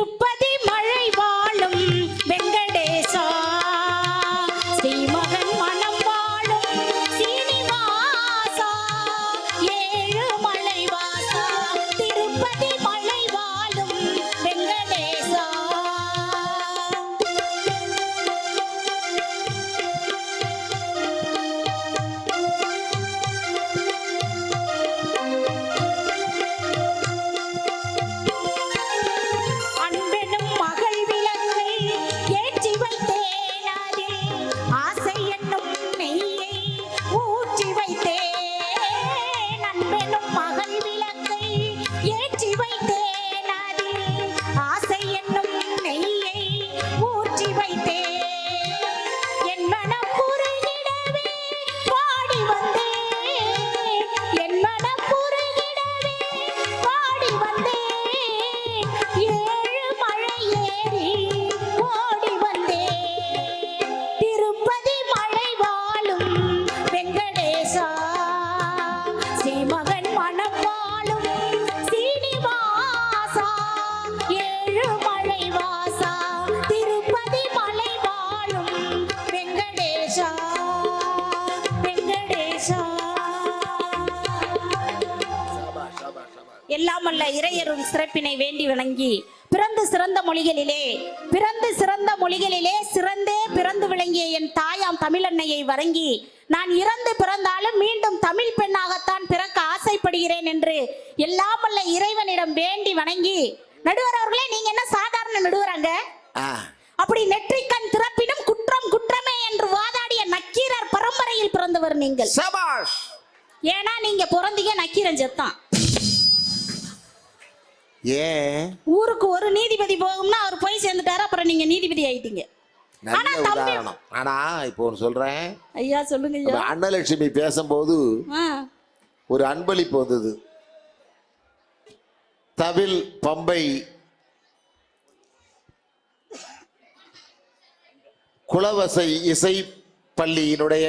திருப்பதி எல்லாமல்ல இறையருள் சிறப்பினை வேண்டி வணங்கி பிறந்து சிறந்த மொழிகளிலே பிறந்து சிறந்த மொழிகளிலே சிறந்தே பிறந்து விளங்கிய என் தாயாம் தமிழன்னையை வணங்கி நான் இறந்து பிறந்தாலும் மீண்டும் தமிழ் பெண்ணாகத்தான் பிறக்க ஆசைப்படுகிறேன் என்று எல்லாமல்ல இறைவனிடம் வேண்டி வணங்கி நடுவர் அவர்களே நீங்க என்ன சாதாரண நடுவராங்க? அப்படி நெற்றிக்கண் திறப்பினும் குற்றம் குற்றமே என்று வாதாடிய நக்கீரர் பரம்பரையில் பிறந்தவர் நீங்கள். ஏன்னா நீங்க பிறந்தீங்க நக்கீரன் செத்தான் ஏன்? ஊருக்கு ஒரு நீதிபதி போகும்னா அவர் போய் சேர்ந்துட்டாரு அப்புறம் நீங்க நீதிபதி ஆயிட்டீங்க. நல்ல உதாரணம். ஆனா இப்போ ஒன்று சொல்றேன். ஐயா சொல்லுங்க ஐயா. அன்னலட்சுமி பேசும்போது ஒரு அன்பளிப்பு வந்தது. தவில் பம்பை குலவசை இசை பள்ளியினுடைய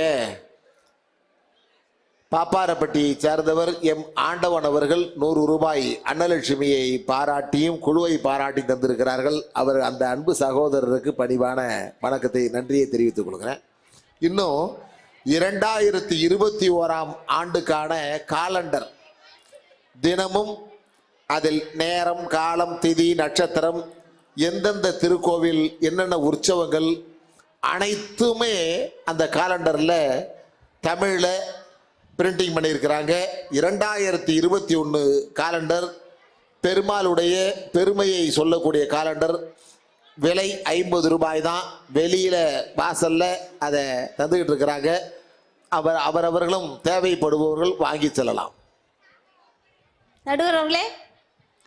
பாப்பாரப்பட்டியை சேர்ந்தவர் எம். ஆண்டவன் அவர்கள் நூறு ரூபாய் அன்னலட்சுமியை பாராட்டியும் குழுவை பாராட்டி தந்திருக்கிறார்கள். அவர் அந்த அன்பு சகோதரருக்கு பணிவான வணக்கத்தை நன்றியை தெரிவித்துக் கொள்கிறேன். இன்னும் இரண்டாயிரத்தி இருபத்தி ஓராம் ஆண்டுக்கான காலண்டர். தினமும் அதில் நேரம் காலம் திதி நட்சத்திரம் எந்தெந்த திருக்கோவில் என்னென்ன உற்சவங்கள் அனைத்துமே அந்த காலண்டரில் தமிழில் பிரிண்டிங் பண்ணியிருக்கிறாங்க. இரண்டாயிரத்தி இருபத்தி ஒன்று காலண்டர் பெருமாளுடைய பெருமையை சொல்லக்கூடிய காலண்டர் விலை ஐம்பது ரூபாய் தான் வெளியில் வாசலில் அதை தந்துக்கிட்டு இருக்கிறாங்க. அவர் அவரவர்களும் தேவைப்படுபவர்கள் வாங்கி செல்லலாம். நடுவர் அவர்களே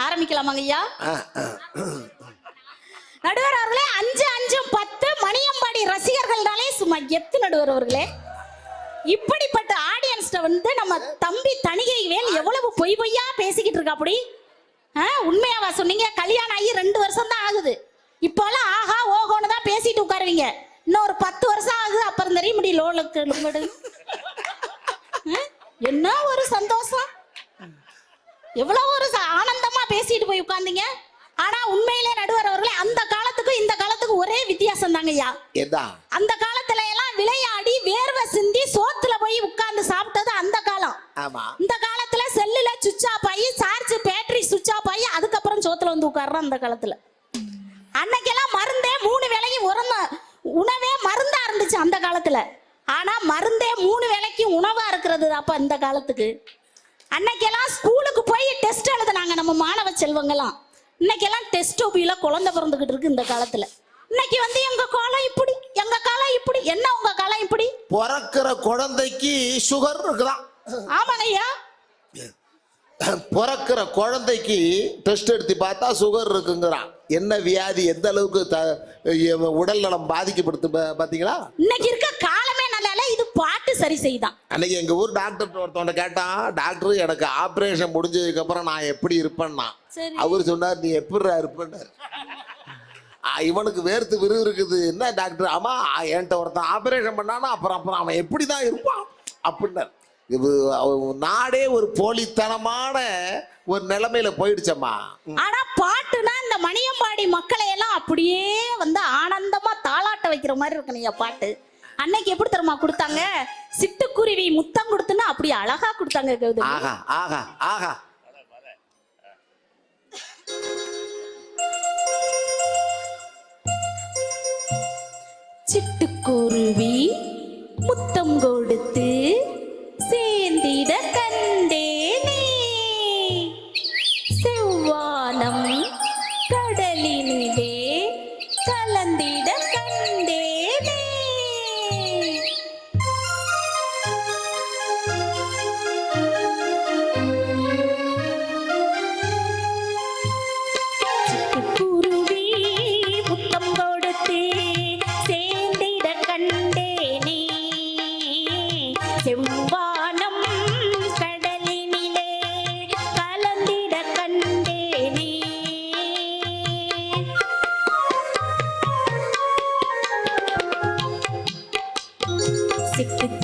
ஆரம்பிக்கலாமாங்க ஐயா. நடுவர் அவர்களே அஞ்சு அஞ்சு பத்து மணியம்பாடி ரசிகர்கள்னாலே சும்மா எத்து நடுவர் அவர்களே. இப்படிப்பட்ட ஆடியன்ஸ்ட வந்து நம்ம தம்பி தணிகை வேல் எவ்வளவு பொய் பொய்யா பேசிக்கிட்டு இருக்கா அப்படி ஆ, உண்மையாவா சொன்னீங்க? கல்யாணம் ஆகி ரெண்டு வருஷம் தான் ஆகுது. இப்போலாம் ஆஹா ஓஹோன்னு தான் பேசிட்டு உட்காருவீங்க. இன்னும் ஒரு பத்து வருஷம் ஆகுது அப்புறம் தெரிய முடியும் லோலுக்கு ஆ, என்ன ஒரு சந்தோஷம். எவ்வளவு ஒரு ச- ஆனந்தமா பேசிட்டு போய் உட்காந்தீங்க ஆனா உண்மையிலே நடுவர் அவர்களே அந்த காலத்துக்கும் இந்த காலத்துக்கும் ஒரே வித்தியாசம் தாங்க ஐயா என்ன அந்த காலத்துல எல்லாம் விளையாடி வேர்வை சிந்தி சோத்துல போய் உட்கார்ந்து சாப்பிட்டது அந்த காலம். இந்த காலத்துல செல்லுல சுவிட்ச் ஆஃப் ஆகி சார்ஜ் பேட்டரி சுவிட்ச் ஆஃப் ஆகி அதுக்கப்புறம் சோத்துல வந்து உட்கார்றோம் அந்த காலத்துல. அன்னைக்கெல்லாம் மருந்தே மூணு வேளையும் உறந்த உணவே மருந்தா இருந்துச்சு அந்த காலத்துல. ஆனா மருந்தே மூணு வேளைக்கு உணவா இருக்கிறது அப்ப இந்த காலத்துக்கு. அன்னைக்கெல்லாம் ஸ்கூலுக்கு போய் டெஸ்ட் எழுதுனாங்க நம்ம மாணவ செல்வங்கெல்லாம் இன்னைக்கெல்லாம் டெஸ்ட் ஒபியில குழந்தை பிறந்துகிட்டு இருக்கு இந்த காலத்துல. இன்னைக்கு வந்து எங்க காலம் இப்படி? எங்க காலம் இப்படி? என்ன உங்க காலம் இப்படி? பிறக்கிற குழந்தைக்கு சுகர் இருக்குதான். ஆமாங்க ஐயா. பிறக்கிற குழந்தைக்கு டெஸ்ட் எடுத்து பார்த்தா சுகர் இருக்குங்கிறான். என்ன வியாதி எந்த அளவுக்கு உடல் நலம் பாதிக்கப்படுத்து பாத்தீங்களா? இன்னைக்கு இருக்க காலமே பாட்டு சரி செய்தான் அன்னைக்கு எங்க ஊர் டாக்டர் ஒருத்தவன்ட்ட கேட்டான் டாக்டர் எனக்கு ஆபரேஷன் முடிஞ்சதுக்கு அப்புறம் நான் எப்படி இருப்பேன்னா. அவர் சொன்னார் நீ எப்படிடா இருப்பேன்னாரு இவனுக்கு வேர்த்து விறு இருக்குது. என்ன டாக்டர் ஆமா என்கிட்ட ஒருத்தன் ஆபரேஷன் பண்ணானா அப்புறம் அப்புறம் அவன் எப்படி தான் இருப்பான்? அப்படின்னார். இது நாடே ஒரு போலித்தனமான ஒரு நிலைமையில போயிடுச்சம்மா. ஆனா பாட்டுனா இந்த மணி மணியம்பாடி மக்களை எல்லாம் அப்படியே வந்து ஆனந்தமா தாளாட்ட வைக்கிற மாதிரி இருக்கு நீங்க பாட்டு. அன்னைக்கு எப்படி தெரியுமா கொடுத்தாங்க? சிட்டுக்குருவி முத்தம் கொடுத்துன்னு அப்படி அழகா கொடுத்தாங்க கௌதமி. ஆகா ஆகா ஆகா. சிட்டுக்குருவி முத்தம் கொடுத்து சேந்திட கண்டேனே சிட்டுக்குருவி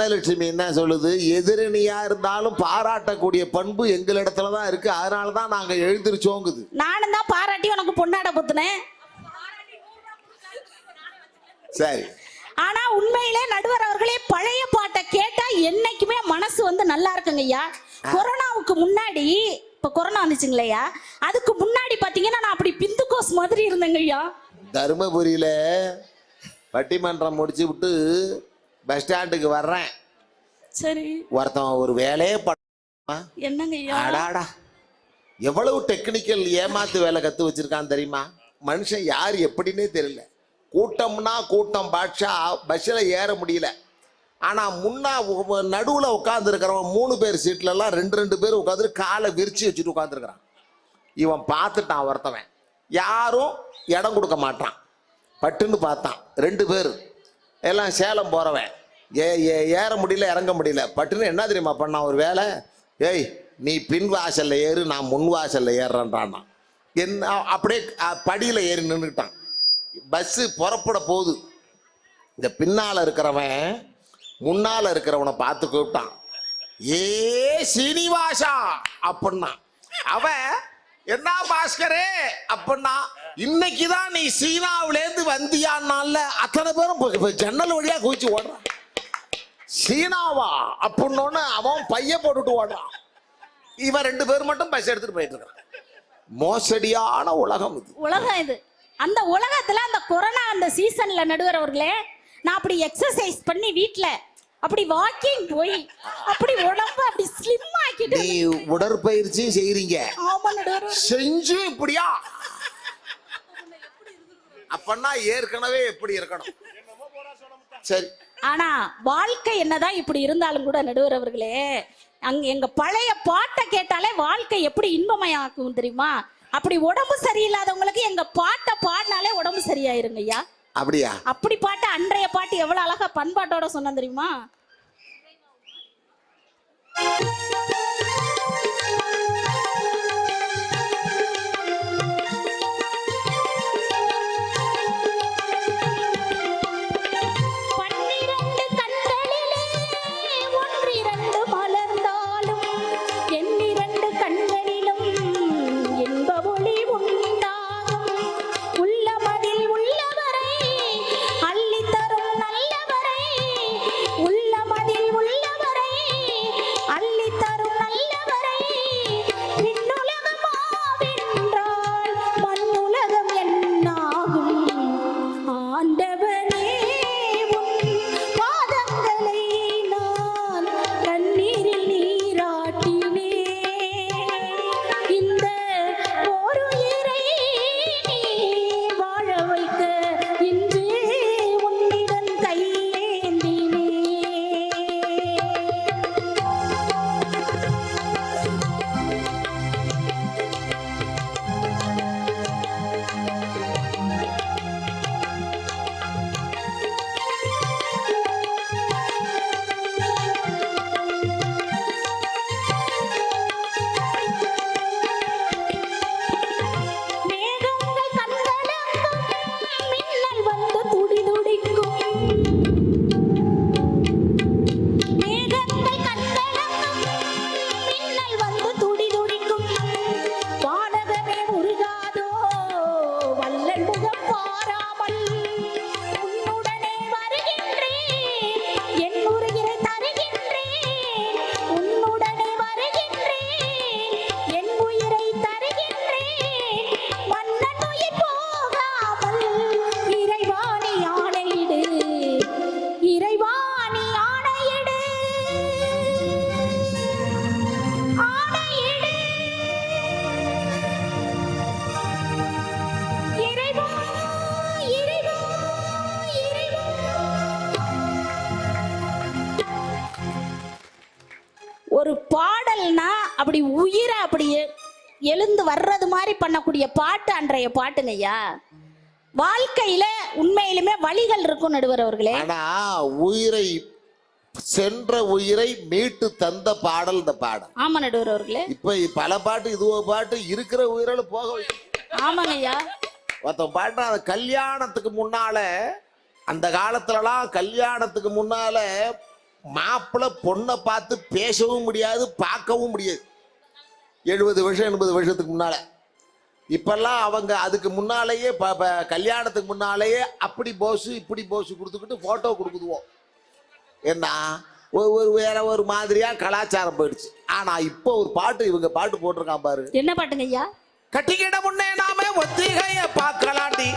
ஆனா அன்னலட்சுமி என்ன சொல்லுது? எதிரணியா இருந்தாலும் பாராட்டக்கூடிய பண்பு எங்களிடத்துல தான் இருக்கு. அதனால தான் நாங்க எழுந்திருச்சோங்குது. நானும் தான் பாராட்டி உனக்கு பொன்னாட புத்துனேன். சரி. ஆனா உண்மையிலே நடுவர் அவர்களே பழைய பாட்டை கேட்டா என்னைக்குமே மனசு வந்து நல்லா இருக்குங்க ஐயா. கொரோனாவுக்கு முன்னாடி இப்ப கொரோனா வந்துச்சுங்களையா அதுக்கு முன்னாடி பாத்தீங்கன்னா நான் அப்படி பிந்துகோஸ் மாதிரி இருந்தேங்க ஐயா. தருமபுரியில பட்டிமன்றம் முடிச்சு விட்டு பஸ் ஸ்டாண்டுக்கு வர்றேன். சரி. ஒருத்தன் ஒரு வேலையே பண்ண என்னங்க அடாடா. எவ்வளவு டெக்னிக்கல் ஏமாத்து வேலை கத்து வச்சிருக்கான் தெரியுமா? மனுஷன் யார் எப்படின்னே தெரியல. கூட்டம்னா கூட்டம் பாட்ஷா பஸ்ஸில் ஏற முடியல. ஆனால் முன்னா நடுவில் உட்காந்துருக்கிறவன் மூணு பேர் சீட்லலாம் ரெண்டு ரெண்டு பேர் உட்காந்து காலை விரிச்சு வச்சுட்டு உட்காந்துருக்கிறான் இவன் பார்த்துட்டான் ஒருத்தவன். யாரும் இடம் கொடுக்க மாட்டான். பட்டுன்னு பார்த்தான். ரெண்டு பேர். எல்லாம் சேலம் போகிறவன் ஏ ஏ ஏற முடியல இறங்க முடியல. பட்டுன்னு என்ன தெரியுமா பண்ணான் ஒரு வேலை ஏய் நீ பின் வாசலில் ஏறு நான் முன் வாசலில் ஏறுறேன்றான் என்ன அப்படியே படியில் ஏறி நின்றுட்டான் பஸ்ஸு புறப்பட போகுது. இந்த பின்னால் இருக்கிறவன் முன்னால் இருக்கிறவனை பார்த்து கூப்பிட்டான். ஏ சீனிவாசா! அப்படின்னா அவன் என்ன பாஸ்கரே? அப்படின்னா இன்னைக்கு தான் நீ சீனாவிலேருந்து வந்தியான்னால அத்தனை பேரும் ஜன்னல் வழியாக குதிச்சு ஓடுறான் சீனாவா? அப்படின்னோன்னு அவன் பைய போட்டுட்டு ஓடுறான் இவன் ரெண்டு பேர் மட்டும் பஸ் எடுத்துட்டு போயிட்டு இருக்கான். மோசடியான உலகம் இது. உலகம் இது. அந்த உலகத்துல அந்த கொரோனா அந்த சீசன்ல நடுவர் அவர்களே நான் அப்படி எக்ஸசைஸ் பண்ணி வீட்ல அப்படி வாக்கிங் போய் அப்படி உடம்பு அப்படி ஸ்லிம் ஆக்கிட்டு நீ உடற்பயிற்சியும் செய்றீங்க. ஆமா நடுவர். செஞ்சு இப்படியா? அப்பன்னா ஏற்கனவே எப்படி இருக்கணும்? சரி. ஆனா வாழ்க்கை என்னதான் இப்படி இருந்தாலும் கூட நடுவர் அவர்களே அங்க எங்க பழைய பாட்டை கேட்டாலே வாழ்க்கை எப்படி இன்பமயாக்கும் தெரியுமா? அப்படி உடம்பு சரியில்லாதவங்களுக்கு எங்க பாட்டை பாடினாலே உடம்பு சரியாயிருங்க ஐயா. அப்படியா? அப்படி பாட்டு அன்றைய பாட்டு எவ்வளவு அழகா பண்பாட்டோட சொன்ன தெரியுமா? எழுந்து வர்றது மாதிரி பண்ணக்கூடிய பாட்டு அன்றைய பாட்டுங்க ஐயா. வாழ்க்கையில உண்மையிலுமே வழிகள் இருக்கும் நடுவர் அவர்களே. ஆனா உயிரை சென்ற உயிரை மீட்டு தந்த பாடல் இந்த பாடல். ஆமா நடுவர் அவர்களே. இப்ப பல பாட்டு இதுவோ பாட்டு இருக்கிற உயிரோட போக. ஆமாங்க ஐயா. ஒருத்தன் பாட்டு அந்த கல்யாணத்துக்கு முன்னால அந்த காலத்துலலாம் கல்யாணத்துக்கு முன்னால மாப்பிள்ளை பொண்ணை பார்த்து பேசவும் முடியாது பார்க்கவும் முடியாது. எழுபது வருஷம் எண்பது வருஷத்துக்கு முன்னால. இப்பெல்லாம் அவங்க அதுக்கு முன்னாலேயே ப- கல்யாணத்துக்கு முன்னாலேயே அப்படி போஸு இப்படி போஸு கொடுத்துக்கிட்டு போட்டோ கொடுக்குதுவோம். என்ன ஒரு வேற ஒரு மாதிரியா கலாச்சாரம் போயிடுச்சு. ஆனா இப்போ ஒரு பாட்டு இவங்க பாட்டு போட்டிருக்கான் பாரு. என்ன பாட்டுங்க ஐயா? கட்டிக்கிட முன்னே நாம ஒத்திகைய பார்க்கலாண்டி.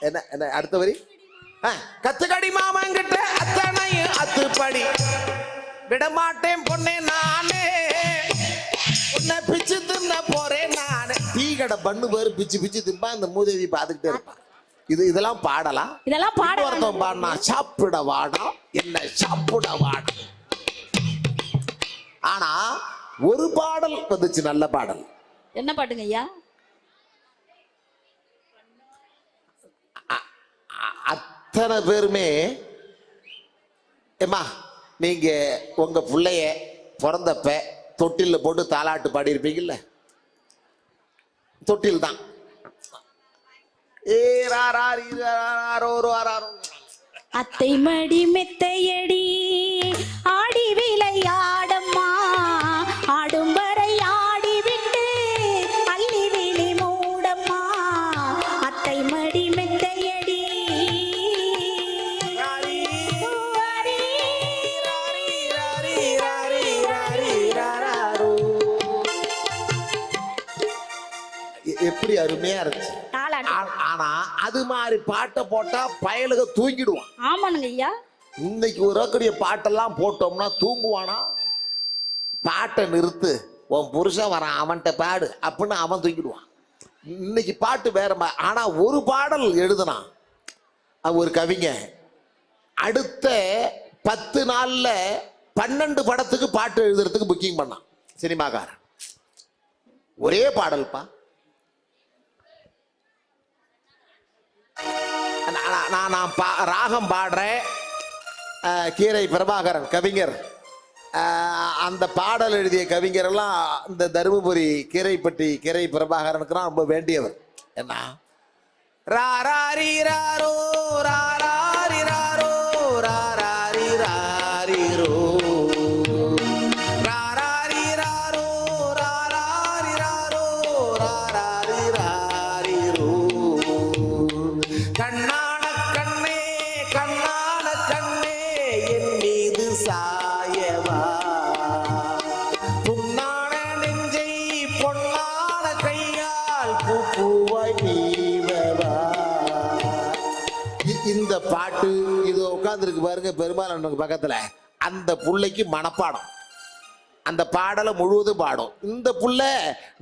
என்ன என்ன அடுத்த வரி? கத்துக்கடி மாமங்கிட்ட அத்தனையும் அத்துப்படி. விடமாட்டேன் பொண்ணே நானே. உன்னை பிச்சு தின்ன போறேன் நானே. டீ கடை பண்ணு பேரு பிச்சு பிச்சு திம்பா இந்த மூதேவி பார்த்துக்கிட்டே இருப்பான் இது இதெல்லாம் பாடலாம் இதெல்லாம் பாட ஒருத்தன் பாடினா சாப்பிட வாடா. என்ன சாப்பிட வாடா. ஆனா ஒரு பாடல் வந்துச்சு நல்ல பாடல். என்ன பாட்டுங்க ஐயா? அத்தனை பேருமே ஏம்மா நீங்க உங்க பிள்ளைய பிறந்தப்ப தொட்டிலில் போட்டு தாலாட்டு பாடியிருப்பீங்கல்ல? தொட்டில் தான். ஏ ராரோ அத்தை மடி மெத்தையடி. எப்படி அருமையா இருந்துச்சு. ஆனா அது மாதிரி பாட்டை போட்டா பயலுக தூங்கிடுவான். ஆமானுங்க ஐயா. இன்னைக்கு வரக்கூடிய பாட்டெல்லாம் போட்டோம்னா தூங்குவானா? பாட்டை நிறுத்து. உன் புருஷன் வரான் அவன்கிட்ட பாடு. அப்படின்னு அவன் தூங்கிடுவான். இன்னைக்கு பாட்டு வேற ஆனா ஒரு பாடல் எழுதுனான். ஒரு கவிஞ அடுத்த பத்து நாள்ல பன்னெண்டு படத்துக்கு பாட்டு எழுதுறதுக்கு புக்கிங் பண்ணான். சினிமாக்காரன். ஒரே பாடல்பா. நான் நான் பா ராகம் பாடுறேன். கீரை பிரபாகரன் கவிஞர். அந்த பாடல் எழுதிய கவிஞரெல்லாம் இந்த தருமபுரி கீரைப்பட்டி கீரை பிரபாகரனுக்குலாம் ரொம்ப வேண்டியவர். என்ன? ராராரி ராரோ ராராரி ராரோ உட்காந்துருக்கு பாருங்க பெருமாள் பக்கத்துல. அந்த புள்ளைக்கு மனப்பாடம். அந்த பாடலை முழுவதும் பாடும். இந்த புள்ள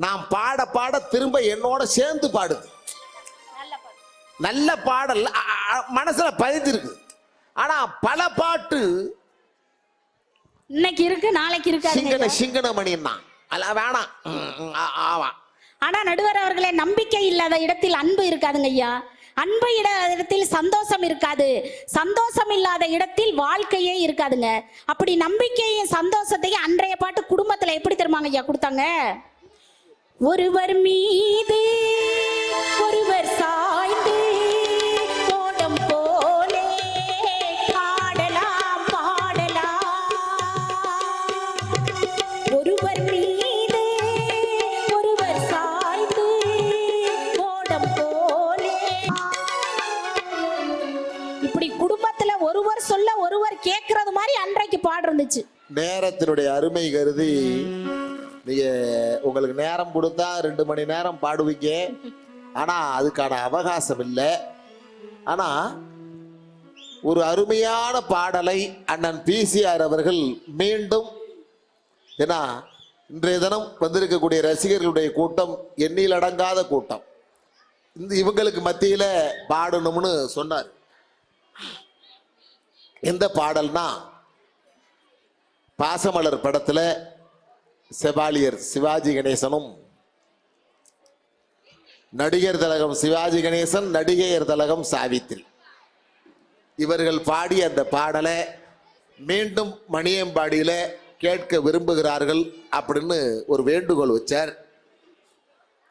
நான் பாட பாட திரும்ப என்னோட சேர்ந்து பாடுது. நல்ல பாடல் மனசுல பதிஞ்சிருக்கு. ஆனா பல பாட்டு இன்னைக்கு இருக்கு நாளைக்கு இருக்காதுங்க. சிங்கன ஐயா. சிங்கனமணின்னா. அதெல்லாம் வேணாம். ஆமா ஆனா நடுவர் அவர்களே நம்பிக்கை இல்லாத இடத்தில் அன்பு இருக்காதுங்க ஐயா. அன்பு இட இடத்தில் சந்தோஷம் இருக்காது. சந்தோஷம் இல்லாத இடத்தில் வாழ்க்கையே இருக்காதுங்க. அப்படி நம்பிக்கையும் சந்தோஷத்தையும் அன்றைய பாட்டு குடும்பத்துல எப்படி தருமாங்க ஐயா? கொடுத்தாங்க. ஒருவர் மீது ஒருவர் சா சொல்ல ஒருவர் கேட்கறது மாதிரி அன்றைக்கு பாடு இருந்துச்சு. நேரத்தினுடைய அருமை கருதி நீங்க உங்களுக்கு நேரம் கொடுத்தா ரெண்டு மணி நேரம் பாடுவீங்க. ஆனா அதுக்கான அவகாசம் இல்லை. ஆனா ஒரு அருமையான பாடலை அண்ணன் பிசிஆர் அவர்கள் மீண்டும் ஏன்னா இன்றைய தினம் வந்திருக்கக்கூடிய ரசிகர்களுடைய கூட்டம் எண்ணில் அடங்காத கூட்டம். இந்த இவங்களுக்கு மத்தியில் பாடணும்னு சொன்னார். எந்த பாடல்னா பாசமலர் படத்தில் செவாலியர் சிவாஜி கணேசனும் நடிகர் தலகம் சிவாஜி கணேசன் நடிகையர் தலகம் சாவித்ரி இவர்கள் பாடிய அந்த பாடலை மீண்டும் மணியம்பாடியில் கேட்க விரும்புகிறார்கள் அப்படின்னு ஒரு வேண்டுகோள் வச்சார்.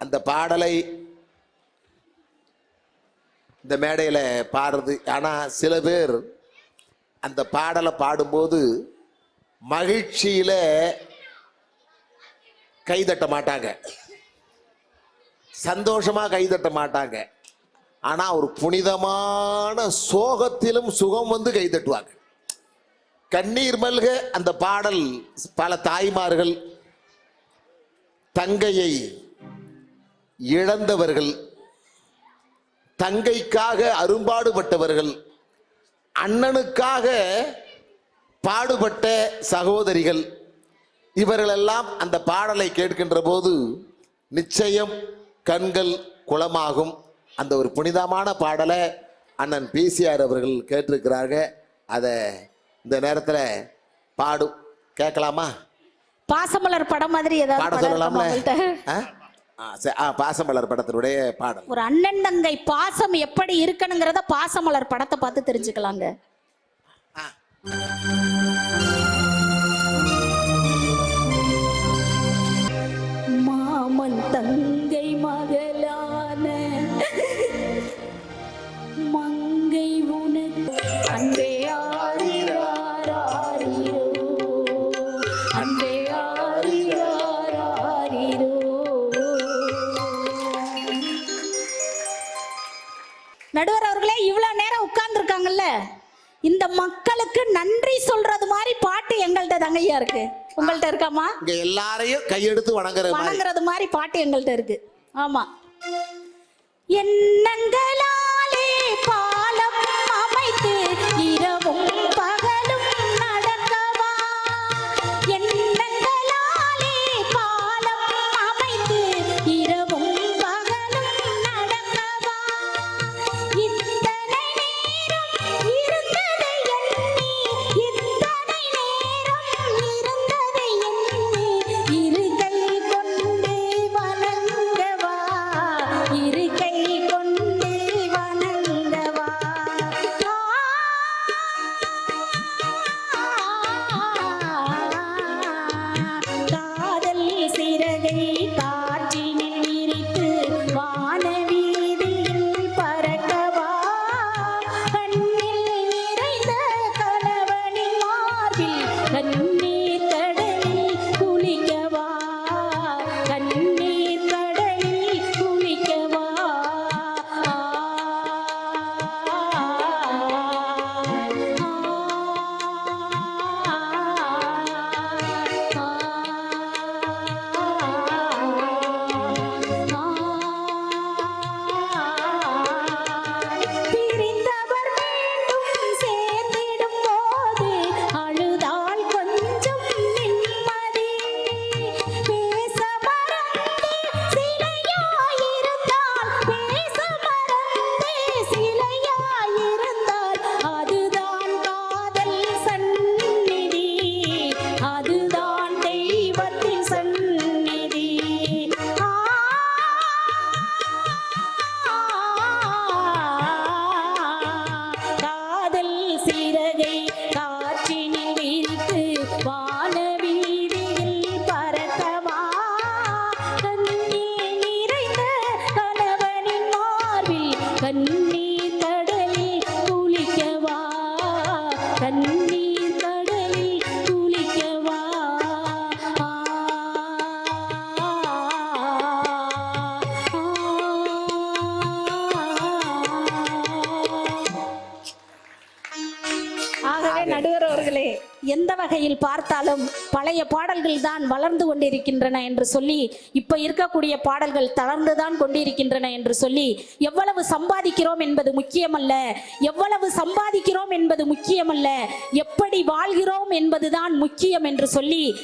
அந்த பாடலை இந்த மேடையில் பாடுறது ஆனால் சில பேர் அந்த பாடலை பாடும்போது மகிழ்ச்சியில் கைதட்ட மாட்டாங்க. சந்தோஷமாக கைதட்ட மாட்டாங்க. ஆனால் ஒரு புனிதமான சோகத்திலும் சுகம் வந்து கைதட்டுவாங்க. கண்ணீர் மல்க அந்த பாடல் பல தாய்மார்கள் தங்கையை இழந்தவர்கள் தங்கைக்காக அரும்பாடுபட்டவர்கள் அண்ணனுக்காக பாடுபட்ட சகோதரிகள் இவர்களெல்லாம் அந்த பாடலை கேட்கின்ற போது நிச்சயம் கண்கள் குளமாகும். அந்த ஒரு புனிதமான பாடலை அண்ணன் பிசிஆர் அவர்கள் கேட்டிருக்கிறாங்க அதை இந்த நேரத்தில் பாடும் கேட்கலாமா? பாசமலர் படம் மாதிரி ஏதாவது பாட சொல்லலாம்ல. ஆ? ஆ, பாசமலர் படத்தினுடைய பாடல் ஒரு அண்ணன் தங்கை பாசம் எப்படி இருக்கணுங்கிறத பாசமலர் படத்தை பார்த்து தெரிஞ்சுக்கலாங்க மக்களுக்கு நன்றி சொல்றது மாதிரி பாட்டு எங்கள்கிட்ட தங்கையா இருக்கு. உங்கள்கிட்ட இருக்காமா? இங்க எல்லாரையும் கையெடுத்து வணங்குற மாதிரி. வணங்குறது மாதிரி பாட்டு எங்கள்கிட்ட இருக்கு. ஆமா. எண்ணங்களாலே எந்த பார்த்தாலும் பழைய பாடல்கள் தான் வளர்ந்து கொண்டிருக்கின்றன என்று சொல்லி இப்ப இருக்கக்கூடிய பாடல்கள் தளர்ந்து தான் கொண்டிருக்கின்றன என்று சொல்லி எவ்வளவு சம்பாதிக்கிறோம் என்பது முக்கியமல்ல. எவ்வளவு சம்பாதிக்கிறோம் என்பது முக்கியமல்ல. எப்படி வாழ்கிறோம் என்பதுதான் முக்கியம் என்று சொல்லி